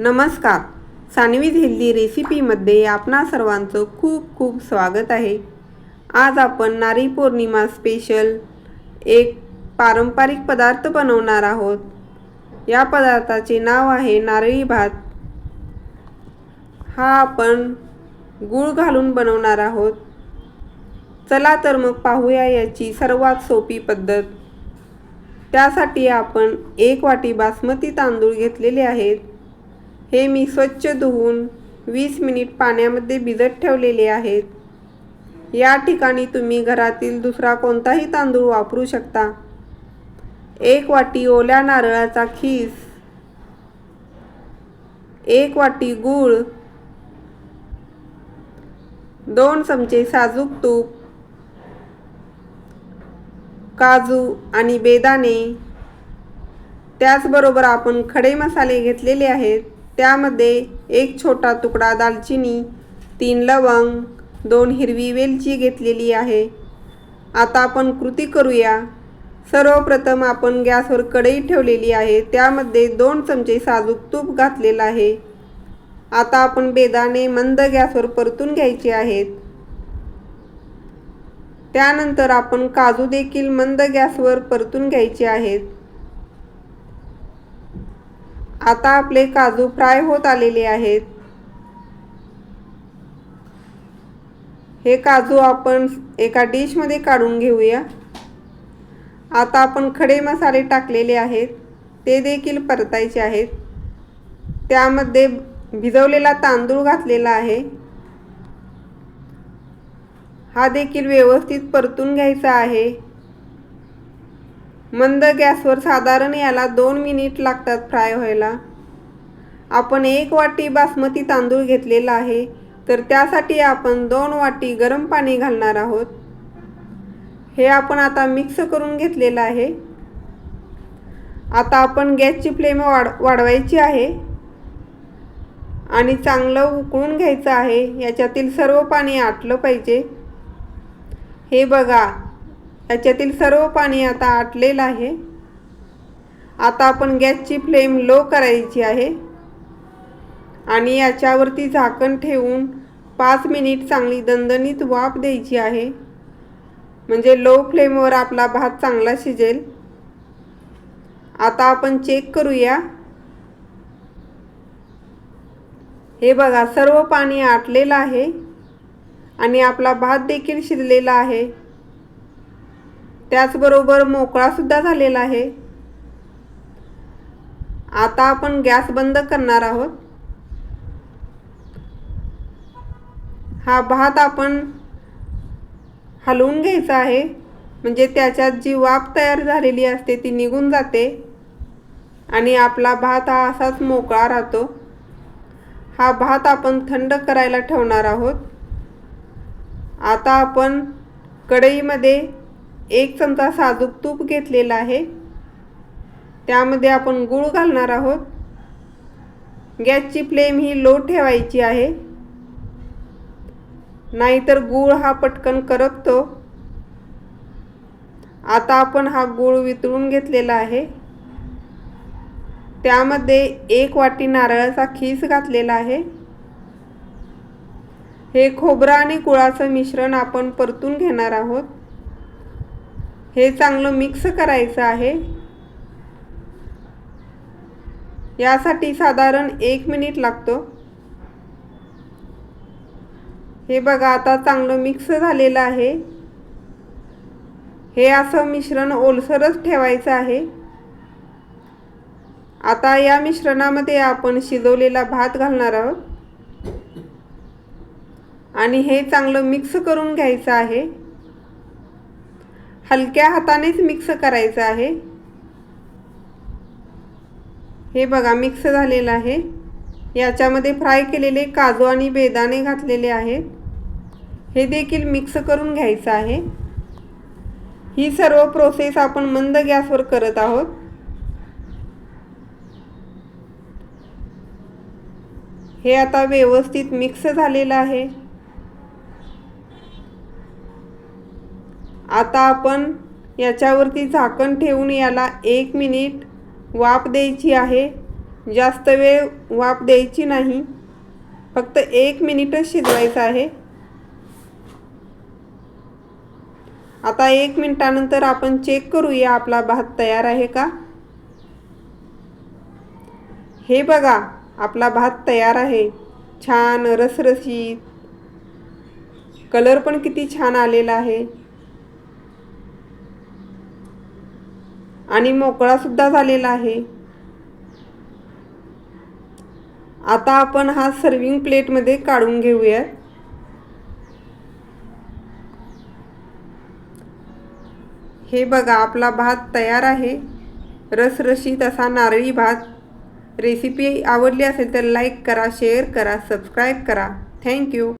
नमस्कार. सानवीज हेल्दी रेसिपीमध्ये आपणा सर्वांचं खूप खूप स्वागत आहे. आज आपण नारी पौर्णिमा स्पेशल एक पारंपरिक पदार्थ बनवणार आहोत. या पदार्थाचे नाव आहे नारळी भात. हा आपण गूळ घालून बनवणार आहोत. चला तर मग पाहूया याची सर्वात सोपी पद्धत. त्यासाठी आपण एक वाटी बासमती तांदूळ घेतलेले आहेत. हे मी स्वच्छ धुवून वीस मिनिट पाण्यामध्ये भिजत ठेवलेले आहेत. या ठिकाणी तुम्ही घरातील दुसरा कोणताही तांदूळ वापरू शकता. एक वाटी ओल्या नारळाचा खीस एक वाटी गूळ दोन चमचे साजूक तूप काजू आणि बेदाणे. त्याचबरोबर आपण खडे मसाले घेतलेले आहेत. त्यामध्ये एक छोटा तुकडा दालचिनी तीन लवंग दोन हिरवी वेलची घेतलेली आहे. आता आपण कृती करूया. सर्वप्रथम आपण गॅसवर कढई ठेवलेली आहे. त्यामध्ये दोन चमचे साजूक तूप घातलेलं आहे. आता आपण बेदाणे मंद गॅसवर परतून घ्यायचे आहेत. त्यानंतर आपण काजू देखील मंद गॅसवर परतून घ्यायचे आहेत. आता आपले काजू फ्राय होत आलेले आहेत. हे काजू आपण एका डिशमध्ये काढून घेऊया. आता आपण खडे मसाले टाकलेले आहेत. ते देखील परतायचे आहेत. त्यामध्ये भिजवलेला तांदूळ घातलेला आहे. हा देखील व्यवस्थित परतून घ्यायचा आहे. मंद गॅसवर साधारण याला दोन मिनिट लागतात फ्राय व्हायला. आपण एक वाटी बासमती तांदूळ घेतलेला आहे तर त्यासाठी आपण दोन वाटी गरम पाणी घालणार आहोत. हे आपण आता मिक्स करून घेतलेलं आहे. आता आपण गॅसची फ्लेम वाढ वाढवायची आहे. आणि चांगलं उकळून घ्यायचं आहे याच्यातील सर्व पाणी आटलं पाहिजे. हे बघा याच्यातील सर्व पाणी आता आटलेलं आहे. आता आपण गॅसची फ्लेम लो करायची आहे. आणि याच्यावरती झाकण ठेवून पाच मिनिट चांगली दणदणीत वाफ द्यायची आहे. म्हणजे लो फ्लेमवर आपला भात चांगला शिजेल. आता आपण चेक करूया. हे बघा सर्व पाणी आटलेलं आहे. आणि आपला भात देखील शिजलेला आहे. त्याचबरोबर मोकळासुद्धा झालेला आहे. आता आपण गॅस बंद करणार आहोत. हा भात आपण हलवून घ्यायचा आहे. म्हणजे त्याच्यात जी वाफ तयार झालेली असते ती निघून जाते. आणि आपला भात हा असाच मोकळा राहतो. हा भात आपण थंड करायला ठेवणार आहोत. आता आपण कढईमध्ये एक चमचा साजूक तूप घेतलेला आहे. त्यामध्ये आपण गूळ घालणार आहोत. गॅसची फ्लेम ही लो ठेवायची आहे. नाहीतर गूळ हा पटकन करपतो. आता आपण हा गूळ वितळून घेतलेला आहे. त्यामध्ये एक वाटी नारळाचा खीस घातलेला आहे. हे खोबरं आणि गुळाचं मिश्रण आपण परतून घेणार आहोत. हे चांगलं मिक्स करायचं आहे. यासाठी साधारण एक मिनिट लागतो. हे बघा आता चांगलं मिक्स झालेलं आहे. हे असं मिश्रण ओलसरच ठेवायचं आहे. आता या मिश्रणामध्ये आपण शिजवलेला भात घालणार आहोत. आणि हे चांगलं मिक्स करून घ्यायचं आहे. हलक्या हातानेच मिक्स करायचं आहे. हे बघा मिक्स झालेलं आहे. याच्यामध्ये फ्राय केलेले काजू आणि बेदाणे घातलेले आहेत. हे देखील मिक्स करून घ्यायचं आहे. ही सर्व प्रोसेस आपण मंद गॅसवर करत आहोत. हे आता व्यवस्थित मिक्स झालेलं आहे. आता आपण याच्यावरती झाकण ठेवून याला एक मिनिट वाफ द्यायची आहे. जास्त वेळ वाफ द्यायची नाही. फक्त एक मिनिटच शिजवायचं आहे. आता एक मिनिटानंतर आपण चेक करूया आपला भात तयार आहे का? हे बघा आपला भात तयार आहे. छान रसरशीत. कलर पण किती छान आलेला आहे. आणि मोकळासुद्धा झालेला आहे. आता आपण हा सर्विंग प्लेटमध्ये काढून घेऊयात. हे बघा आपला भात तयार आहे. रसरशीत असा नारळी भात. रेसिपी आवडली असेल तर लाईक करा शेअर करा सबस्क्राईब करा. थँक्यू